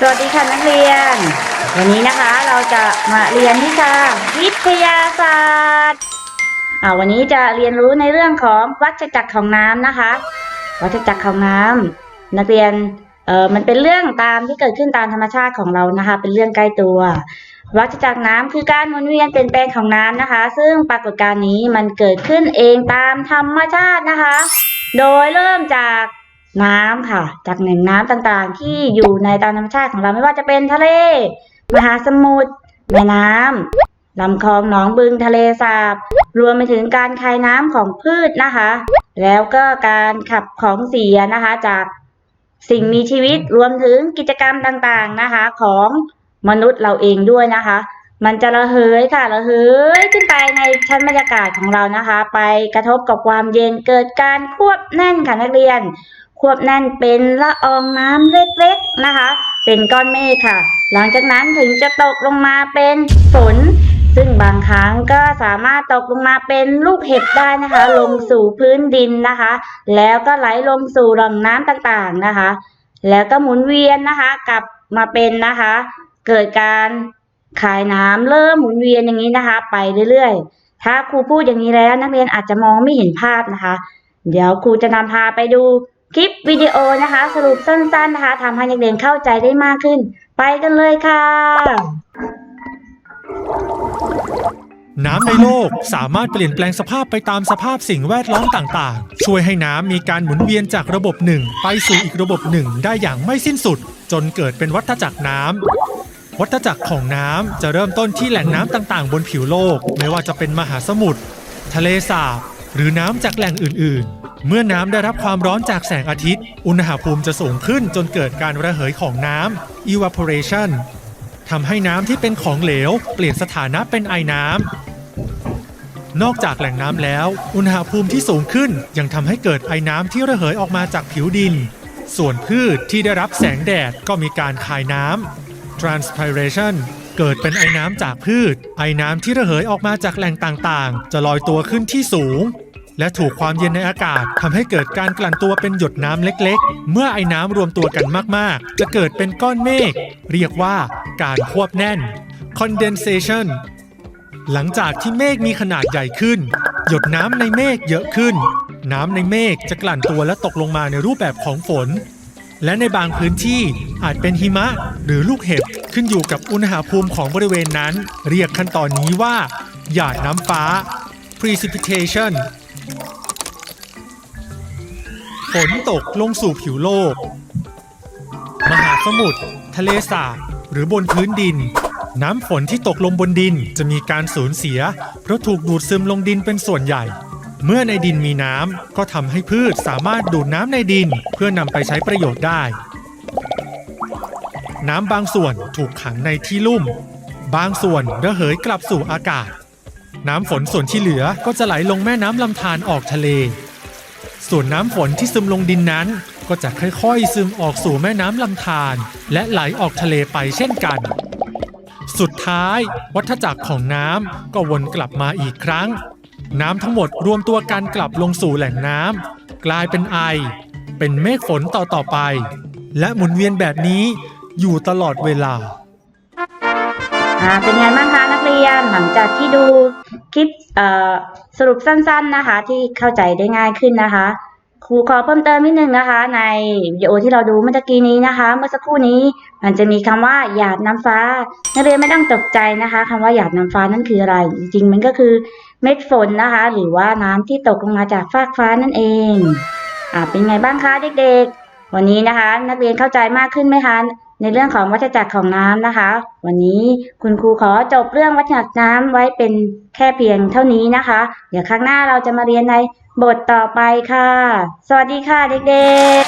สวัสดีค่ะนักเรียน วันนี้นะคะเราจะมาเรียนวิชาวิทยาศาสตร์อ่าวันนี้จะเรียนรู้ในเรื่องของวัฏจักรของน้ำนะคะ วัฏจักรของน้ำนักเรียนเออมันเป็นเรื่องตามที่เกิดขึ้นตามธรรมชาติของเรานะคะ เป็นเรื่องใกล้ตัว วัฏจักรน้ำคือการหมุนเวียนเปลี่ยนแปลงของน้ำนะคะ ซึ่งปรากฏการณ์นี้มันเกิดขึ้นเองตามธรรมชาตินะคะ โดยเริ่มจาก น้ำค่ะ จากแหล่งน้ำต่างๆ ที่อยู่ในตามธรรมชาติของเราไม่ว่าจะเป็นทะเล มหาสมุทรแม่น้ำลำคลองหนองบึงทะเลสาบ รวมไปถึงการคายน้ำของพืชนะคะ แล้วก็การขับของเสียนะคะจากสิ่งมีชีวิตรวมถึงกิจกรรมต่างๆนะคะของมนุษย์เราเองด้วยนะคะ มันจะระเหยค่ะระเหยขึ้นไปในชั้นบรรยากาศของเรานะคะ ไปกระทบกับความเย็นเกิดการควบแน่นค่ะนักเรียน ควบแน่นเป็นละอองน้ำเล็กๆนะคะ เป็นก้อนเมฆค่ะ หลังจากนั้นถึงจะตกลงมาเป็นฝน ซึ่งบางครั้งก็สามารถตกลงมาเป็นลูกเห็บได้นะคะ ลงสู่พื้นดินนะคะ แล้วก็ไหลลงสู่หล่องน้ำต่างๆนะคะ แล้วก็หมุนเวียนนะคะกลับมาเป็นนะคะ เกิดการขายน้ำเริ่มหมุนเวียนอย่างนี้นะคะ ไปเรื่อยๆ ถ้าครูพูดอย่างนี้แล้วนักเรียนอาจจะมองไม่เห็นภาพนะคะ เดี๋ยวครูจะนำพาไปดู คลิปวิดีโอนะคะ สรุปสั้นๆนะคะทำให้นักเรียนเข้าใจได้มากขึ้น ไปกันเลยค่ะ น้ำในโลกสามารถเปลี่ยนแปลงสภาพไปตามสภาพสิ่งแวดล้อมต่างๆ ช่วยให้น้ำมีการหมุนเวียนจากระบบหนึ่ง ไปสู่อีกระบบหนึ่งได้อย่างไม่สิ้นสุด จนเกิดเป็นวัฏจักรน้ำวัฏจักรของน้ำจะเริ่มต้นที่แหล่งน้ำต่างๆ บนผิวโลก ไม่ว่าจะเป็นมหาสมุทรทะเลสาบ หรือน้ำจากแหล่งอื่นๆ เมื่อน้ำได้รับความร้อนจากแสงอาทิตย์ อุณหภูมิจะสูงขึ้นจนเกิดการระเหยของน้ำ evaporation ทำให้น้ำที่เป็นของเหลว เปลี่ยนสถานะเป็นไอน้ำ นอกจากแหล่งน้ำแล้ว อุณหภูมิที่สูงขึ้นยังทำให้เกิดไอน้ำที่ระเหยออกมาจากผิวดิน ส่วนพืชที่ได้รับแสงแดดก็มีการคายน้ำ transpiration เกิดเป็นไอน้ำจากพืช ไอน้ำที่ระเหยออกมาจากแหล่งต่างๆ จะลอยตัวขึ้นที่สูง และถูกความเย็นในอากาศทำให้เกิดการกลั่นตัวเป็นหยดน้ำเล็ก ๆ เมื่อไอ้น้ำรวมตัวกันมากๆ จะเกิดเป็นก้อนเมฆเรียกว่าการควบแน่น condensation หลังจากที่เมฆมีขนาดใหญ่ขึ้น หยดน้ำในเมฆเยอะขึ้น น้ำในเมฆจะกลั่นตัวและตกลงมาในรูปแบบของฝน และในบางพื้นที่อาจเป็นหิมะหรือลูกเห็บขึ้นอยู่กับอุณหภูมิของบริเวณนั้น เรียกขั้นตอนนี้ว่า หยาดน้ำฟ้า precipitation ฝนตกลงสู่ผิวโลก มหาสมุทรทะเลสาบหรือบนพื้นดิน น้ำฝนที่ตกลงบนดินจะมีการสูญเสีย เพราะถูกดูดซึมลงดินเป็นส่วนใหญ่ เมื่อในดินมีน้ำก็ทำให้พืชสามารถดูดน้ำในดินเพื่อนำไปใช้ประโยชน์ได้ น้ำบางส่วนถูกขังในที่ลุ่ม บางส่วนระเหยกลับสู่อากาศ น้ำฝนส่วนที่เหลือก็จะไหลลงแม่น้ำลำธารออกทะเล ส่วนน้ำฝนที่ซึมลงดินนั้น ก็จะค่อยๆ ซึมออกสู่แม่น้ำลำธารและไหลออกทะเลไปเช่นกัน สุดท้าย วัฏจักรของน้ำก็วนกลับมาอีกครั้ง น้ำทั้งหมดรวมตัวกันกลับลงสู่แหล่งน้ำกลายเป็นไอ เป็นเมฆฝนต่อต่อๆไป และหมุนเวียนแบบนี้อยู่ตลอดเวลา อ่าเป็นไงบ้างคะนักเรียนหลังจากที่ดู ลิปสรุปสั้นๆนะคะ ที่เข้าใจได้ง่ายขึ้นนะคะ ครูขอเพิ่มเติมนิดนึงนะคะ ในวิดีโอที่เราดูเมื่อตะกี้นี้นะคะ เมื่อสักครู่นี้มันจะมีคำว่าหยาดน้ำฟ้านักเรียนไม่ต้องตกใจนะคะคำว่าหยาดน้ำฟ้านั่นคืออะไร จริงๆมันก็คือเม็ดฝนนะคะ หรือว่าน้ำที่ตกลงมาจากฟากฟ้านั่นเองอ่าเป็นไงบ้างคะเด็กๆ วันนี้นะคะ นักเรียนเข้าใจมากขึ้นไหมคะ ในเรื่องของวัฏจักรของน้ำนะคะ วันนี้คุณครูขอจบเรื่องวัฏจักรน้ำไว้เป็นแค่เพียงเท่านี้นะคะ เดี๋ยวครั้งหน้าเราจะมาเรียนในบทต่อไปค่ะ สวัสดีค่ะเด็กๆ